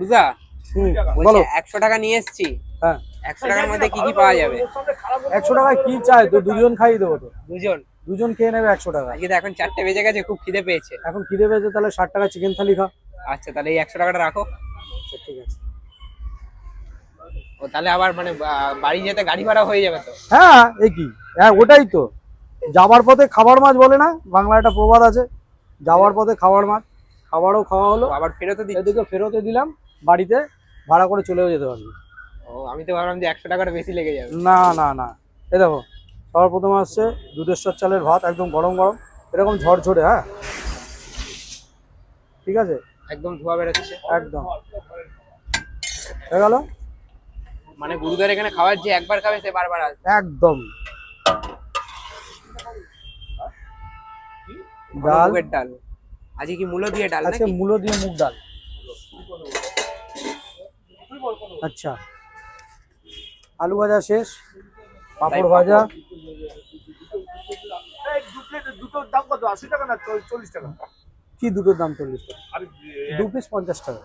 গুরুদা বলো। একশো টাকা নিয়ে এসেছি। হ্যাঁ। একশো টাকার মধ্যে কি কি পাওয়া যাবে? একশো টাকায় কি চাই তো দুজন খাইয়ে দেবো তো। দুজন। দুজন খেয়ে নেবে একশো টাকা। আজকে এখন চারটে বেজে গেছে খুব খিদে পেয়েছে। এখন খিদে পেয়েছে তাহলে ষাট টাকা চিকেন থালি খা আচ্ছা তাহলে এই একশো টাকাটা রাখো। আচ্ছা ঠিক আছে। ও তাহলে আবার মানে বাড়ি যেতে গাড়ি ভাড়া হয়ে যাবে তো? হ্যাঁ এ কি? হ্যাঁ ওটাই তো। যাওয়ার পথে খাবার মাছ বলে না? বাংলা একটা প্রবাদ আছে। যাওয়ার পথে খাবার মাছ। খাবারও খাওয়া হলো। আবার ফেরতও দিচ্ছি। এদিকে ফেরতে দিলাম। বাড়িতে ভাড়া করে চলেও যেতে পারবি। ও আমি তো ভাবলাম যে একশো টাকাটা বেশি লেগে যাবে। না না না। এ দেখো সবার প্রথমে আসছে দুধেশ্বর চালের ভাত একদম গরম গরম। এরকম ঝরঝরে হ্যাঁ? ঠিক আছে? একদম ধোয়া বেরোচ্ছে। একদম। হয়ে গেল? মানে গুরুদার এখানে খাওয়ার যে একবার খাবে সে বারবার আসবে। একদম। ডাল? ডাল। আজকে কি মূলো দিয়ে ডাল আজকে মূলো দিয়ে মুগ ডাল। আচ্ছা। আলু ভাজা শেষ পাঁপড় ভাজা। দুটোর দাম কত? আশি টাকা না চল- চল্লিশ টাকা? কি দুটোর দাম চল্লিশ টাকা? আরে দু পিস পঞ্চাশ টাকা।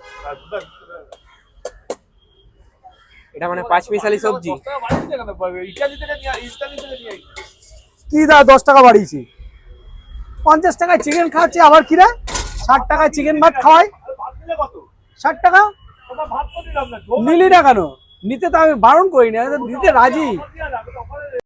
এটা মানে পাঁচ মিশালি সবজি। কি দা দশ টাকা বাড়িয়েছি। পঞ্চাশ টাকায় চিকেন খাওয়াচ্ছি আবার কি রে? ষাট টাকায় চিকেন ভাত খাওয়াই? ষাট টাকা? নিলি না কেন? নিতে তো আমি বারণ করি না দিতে রাজি।